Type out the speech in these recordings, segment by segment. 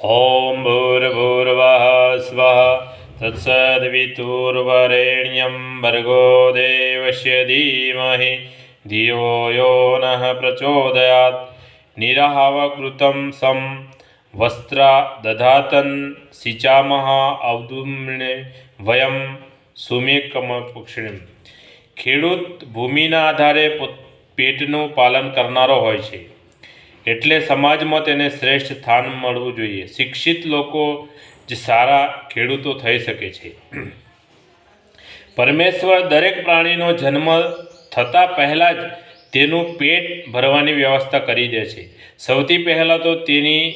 ॐ भूर्भूर्वः स्वः तत्सद्वितुर्वरेण्यं भर्गो देवस्य धीमहि धियो यो नः प्रचोदयात् निराहवकृतं सं वस्त्रा दधातन् सिचामः અવદુમ્ણે વયમ સુમેકમપક્ષિણીમ ખેડૂત ભૂમિના આધારે પોત- પેટનું પાલન કરનારો હોય છે એટલે સમાજમાં તેને શ્રેષ્ઠ સ્થાન મળવું જોઈએ. શિક્ષિત લોકો જ સારા ખેડૂતો થઈ શકે છે. પરમેશ્વર દરેક પ્રાણીનો જન્મ થતાં પહેલાં જ તેનું પેટ ભરવાની વ્યવસ્થા કરી દે છે. સૌથી પહેલાં તો તેની,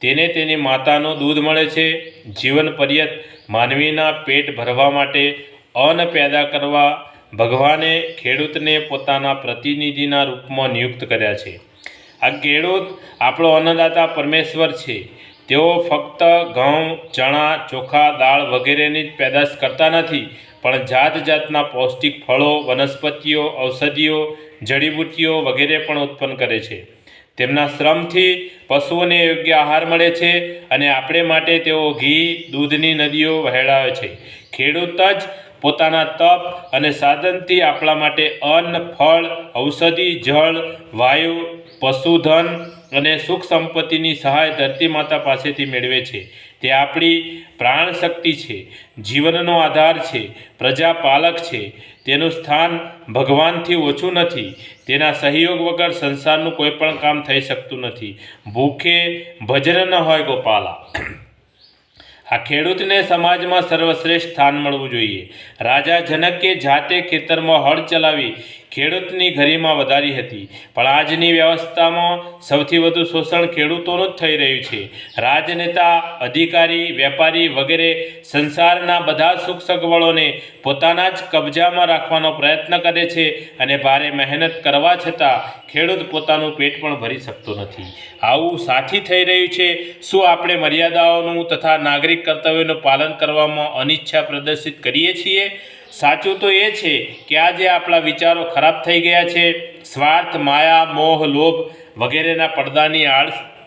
તેને તેની માતાનું દૂધ મળે છે. જીવન પર્યત માનવીના પેટ ભરવા માટે અન્ન પેદા કરવા ભગવાને ખેડૂતને પોતાના પ્રતિનિધિના રૂપમાં નિયુક્ત કર્યા છે. આ ખેડૂત આપણો અન્નદાતા પરમેશ્વર છે. તેઓ ફક્ત ઘઉં, ચણા, ચોખા, દાળ વગેરેની જ પેદાશ કરતા નથી, પણ જાત જાતના પૌષ્ટિક ફળો, વનસ્પતિઓ, ઔષધિઓ, જડીબુટ્ટીઓ વગેરે પણ ઉત્પન્ન કરે છે. તેમના શ્રમથી પશુઓને યોગ્ય આહાર મળે છે અને આપણે માટે તેઓ ઘી, દૂધની નદીઓ વહેળાવે છે. ખેડૂત જ પોતાના તપ અને સાધનથી આપણા માટે અન્ન, ફળ, ઔષધિ, જળ, વાયુ, પશુધન અને સુખ સંપત્તિની સહાય ધરતી માતા પાસેથી મેળવે છે. તે આપણી પ્રાણ શક્તિ છે, જીવનનો આધાર છે, પ્રજાપાલક છે. તેનું સ્થાન ભગવાનથી ઓછું નથી. તેના સહયોગ વગર સંસારનું કોઈ પણ કામ થઈ શકતું નથી. ભૂખે ભજન ન હોય ગોપાલા. આ ખેડૂતને સમાજમાં સર્વશ્રેષ્ઠ સ્થાન મળવું જોઈએ. રાજા જનકે જાતે ખેતરમાં હળ ચલાવી ખેડૂતની ગરિમા વધારી હતી. પણ આજની વ્યવસ્થામાં સૌથી વધુ શોષણ ખેડૂતોનું જ થઈ રહ્યું છે. રાજનેતા, અધિકારી, વેપારી વગેરે સંસારના બધા સુખ સગવડોને પોતાના જ કબજામાં રાખવાનો પ્રયત્ન કરે છે અને ભારે મહેનત કરવા છતાં ખેડૂત પોતાનું પેટ પણ ભરી શકતો નથી. આવું સાથી થઈ રહ્યું છે. શું આપણે મર્યાદાઓનું તથા નાગરિક કર્તવ્યોનું પાલન કરવામાં અનિચ્છા પ્રદર્શિત કરીએ છીએ? સાચું તો એ છે કે આજે આપણા વિચારો ખરાબ થઈ ગયા છે. સ્વાર્થ માયા મોહ લોભ વગેરેના પડદાની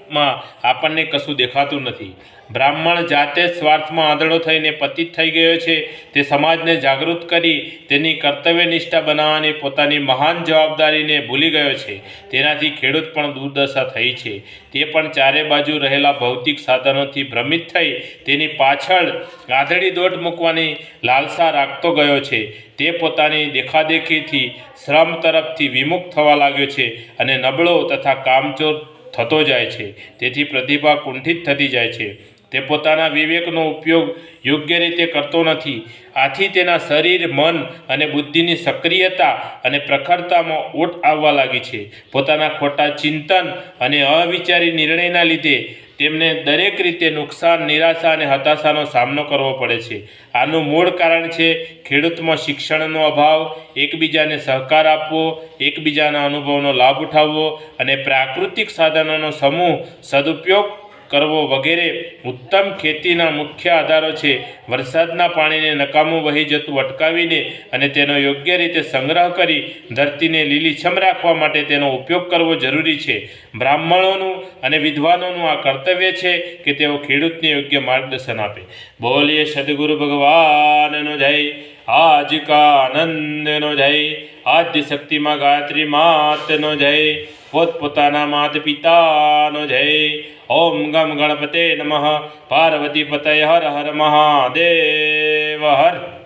આળમાં આપણને કશું દેખાતું નથી. બ્રાહ્મણ જાતે જ સ્વાર્થમાં આંધળો થઈને પતિત થઈ ગયો છે. તે સમાજને જાગૃત કરી તેની કર્તવ્યનિષ્ઠા બનાવવાની પોતાની મહાન જવાબદારીને ભૂલી ગયો છે. તેનાથી ખેડૂત પણ દુર્દશા થઈ છે. તે પણ ચારે બાજુ રહેલા ભૌતિક સાધનોથી ભ્રમિત થઈ તેની પાછળ ગાધડી દોટ મૂકવાની લાલસા રાખતો ગયો છે. તે પોતાની દેખાદેખીથી શ્રમ તરફથી વિમુખ થવા લાગ્યો છે અને નબળો તથા કામચોર થતો જાય છે. તેથી પ્રતિભા કુંઠિત થતી જાય છે. તે પોતાના વિવેકનો ઉપયોગ યોગ્ય રીતે કરતો નથી. આથી તેના શરીર, મન અને બુદ્ધિની સક્રિયતા અને પ્રખરતામાં ઓટ આવવા લાગી છે. પોતાના ખોટા ચિંતન અને અવિચારી નિર્ણયના લીધે તેમને દરેક રીતે નુકસાન, નિરાશા અને હતાશાનો સામનો કરવો પડે છે. આનું મૂળ કારણ છે ખેડૂતમાં શિક્ષણનો અભાવ, એકબીજાને સહકાર આપવો, એકબીજાના અનુભવનો લાભ ઉઠાવવો અને પ્રાકૃતિક સાધનોનો સમૂહ સદુપયોગ કરવો વગેરે ઉત્તમ ખેતીના મુખ્ય આધારો છે. વરસાદના પાણીને નકામું વહી જતું અટકાવીને અને તેનો યોગ્ય રીતે સંગ્રહ કરી ધરતીને લીલીછમ રાખવા માટે તેનો ઉપયોગ કરવો જરૂરી છે. બ્રાહ્મણોનું અને વિદ્વાનોનું આ કર્તવ્ય છે કે તેઓ ખેડૂતને યોગ્ય માર્ગદર્શન આપે. બોલીએ સદગુરુ ભગવાનનો જય. આજ કા આનંદનો જય. આદ્ય શક્તિમાં ગાયત્રી માતનો જય. પોતપોતાના માત પિતાનો જય. ઓમ ગમ ગણપતે નમઃ. પાર્વતી પતય હર હર મહાદેવ. હર.